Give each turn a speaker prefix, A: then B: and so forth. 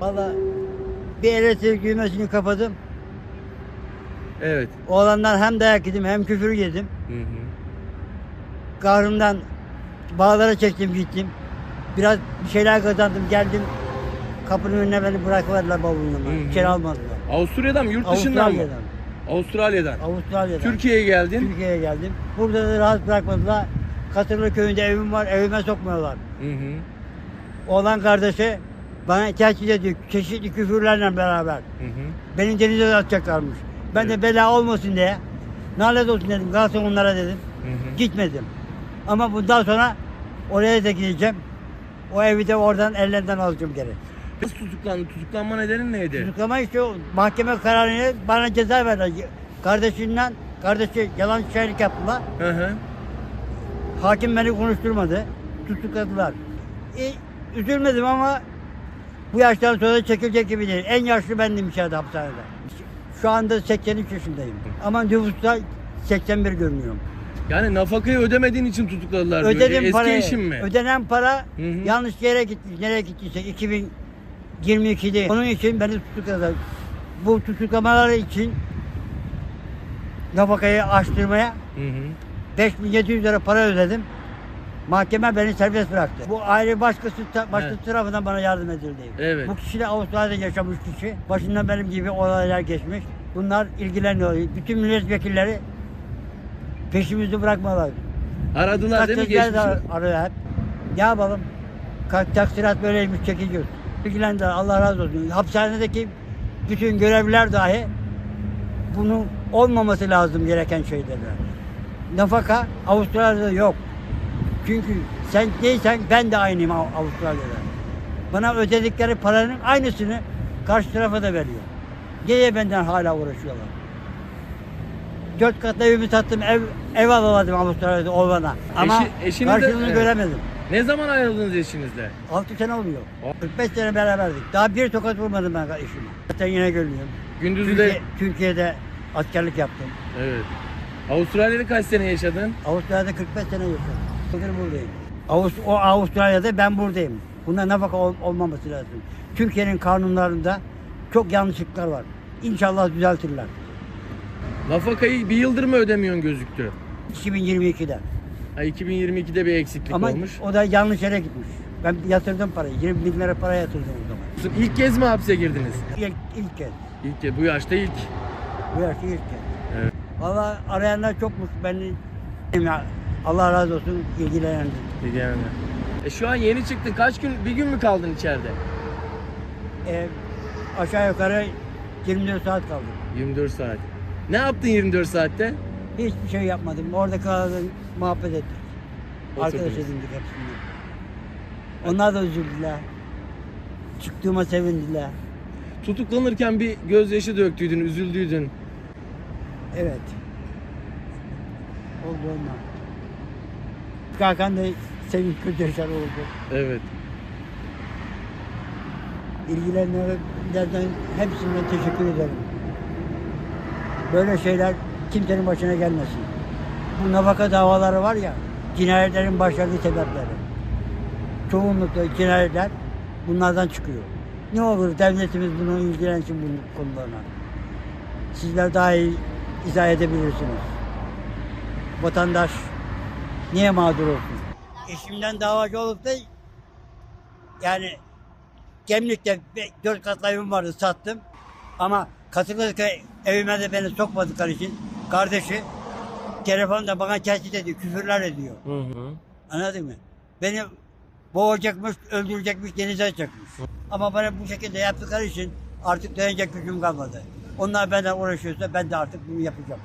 A: Valla bir elektrik düğmesini kapadım.
B: Evet.
A: Oğlandan hem dayak yedim hem küfür yedim.
B: Hı hı.
A: Kahrımdan bağlara çektim gittim. Biraz bir şeyler kazandım geldim. Kapının önüne beni bırakmadılar bavulumu.
B: Hı hı.
A: İçeri almadılar.
B: Avusturya'dan mı yurt dışından mı?
A: Avustralya'dan.
B: Avustralya'dan.
A: Avustralya'dan.
B: Türkiye'ye geldin.
A: Türkiye'ye geldim. Burada da rahat bırakmadılar. Katırlı köyünde evim var. Evime sokmuyorlar.
B: Hı hı.
A: Oğlan kardeşi bana tehdit ediyor. Çeşitli küfürlerle beraber.
B: Hı hı.
A: Beni denize de atacaklarmış. Ben de bela olmasın diye. Nalet olsun dedim. Kalsın onlara dedim.
B: Hı hı.
A: Gitmedim. Ama bundan sonra oraya da gideceğim. O evi de oradan ellerinden alacağım geri.
B: Nasıl tutuklandın? Tutuklanma nedenin neydi?
A: Tutuklama işte o mahkeme kararını bana ceza verdi. Kardeşinden, kardeşi yalan şahitlik yaptılar.
B: Hı hı.
A: Hakim beni konuşturmadı. Tutukladılar. E, üzülmedim ama bu yaştan sonra çekilecek gibi değil. En yaşlı bendim içeride hapishanede. Şu anda 83 yaşındayım. Ama nüfusta 81 görünüyorum.
B: Yani nafakayı ödemediğin için tutukladılar diyor.
A: Ödedim
B: Eski
A: parayı.
B: eşin mi?
A: Ödenen para
B: Hı hı.
A: yanlış yere gitmiş. Nereye gittiyse 2022'de. Onun için beni tutukladılar. Bu tutuklamaları için nafakayı açtırmaya
B: Hı hı.
A: 5700 lira para ödedim. Mahkeme beni serbest bıraktı. Bu aile başkası başkası
B: Evet.
A: tarafından bana yardım edildi.
B: Evet.
A: Bu kişi de Avustralya'da yaşamış kişi. Başından benim gibi olaylar geçmiş. Bunlar ilgileniyor. Bütün milletvekilleri peşimizi bırakmalar.
B: Aradılar değil mi geçmişi?
A: arıyor hep. Ne yapalım? Ka- Taksirat böyleymiş çekiliyoruz. İlgilendiler Allah razı olsun. Hapishanedeki bütün görevliler dahi bunun olmaması lazım gereken şeyler. Nafaka Avustralya'da yok. Çünkü sen değilsen ben de aynıyım Av- Avustralya'da. Bana ödedikleri paranın aynısını karşı tarafa da veriyor. Niye benden hala uğraşıyorlar? Dört katlı evimi sattım, ev, ev alamadım Avustralya'da Olvan'a. Ama
B: Eşi- eşiniz de-
A: karşılığını
B: evet.
A: göremedim.
B: Ne zaman ayrıldınız eşinizle?
A: 6 sene oluyor.
B: O-
A: 45 sene beraberdik. Daha bir tokat vurmadım ben eşime. Zaten yine görünüyorum.
B: Gündüzü
A: Türkiye,
B: de...
A: Türkiye'de askerlik yaptım.
B: Evet. Avustralya'da kaç sene yaşadın?
A: Avustralya'da 45 sene yaşadım. Bugün buradayım. Avust o Avustralya'da ben buradayım. Bunda nafaka ol- olmaması lazım. Türkiye'nin kanunlarında çok yanlışlıklar var. İnşallah düzeltirler.
B: Nafakayı bir yıldır mı ödemiyorsun gözüktü?
A: 2022'de.
B: Ha, 2022'de bir eksiklik
A: Ama
B: olmuş.
A: o da yanlış yere gitmiş. Ben yatırdım parayı. 20 bin lira para yatırdım o zaman.
B: İlk kez mi hapse girdiniz?
A: İlk, ilk kez.
B: İlk kez. Bu yaşta ilk.
A: Bu yaşta ilk kez.
B: Evet.
A: Valla arayanlar çok mutlu. Beni ya, Allah razı olsun ilgilendi.
B: Yani. E şu an yeni çıktın. Kaç gün, bir gün mü kaldın içeride?
A: Ee, aşağı yukarı 24 saat kaldım.
B: 24 saat. Ne yaptın 24 saatte?
A: Hiçbir şey yapmadım. Orada kaldım, muhabbet ettik. Arkadaş edindik hepsinden. Onlar da üzüldüler. Çıktığıma sevindiler.
B: Tutuklanırken bir gözyaşı döktüydün, üzüldüydün.
A: Evet. Oldu onlar. Hakan da sevinç gözyaşları oldu.
B: Evet.
A: İlgilenenlerden hepsine teşekkür ederim. Böyle şeyler kimsenin başına gelmesin. Bu nafaka davaları var ya, cinayetlerin başladığı sebepleri. Çoğunlukla cinayetler bunlardan çıkıyor. Ne olur devletimiz bunu ilgilensin bu konularına. Sizler daha iyi izah edebilirsiniz. Vatandaş niye mağdur olsun? Eşimden davacı olup da yani Gemlik'te dört katlı evim vardı sattım. Ama katılık evime de beni sokmadıkları için kardeşi telefonda bana tehdit ediyor, küfürler ediyor.
B: Hı hı.
A: Anladın mı? Beni boğacakmış, öldürecekmiş, denize atacakmış. Ama bana bu şekilde yaptıkları için artık dayanacak gücüm kalmadı. Onlar benden uğraşıyorsa ben de artık bunu yapacağım.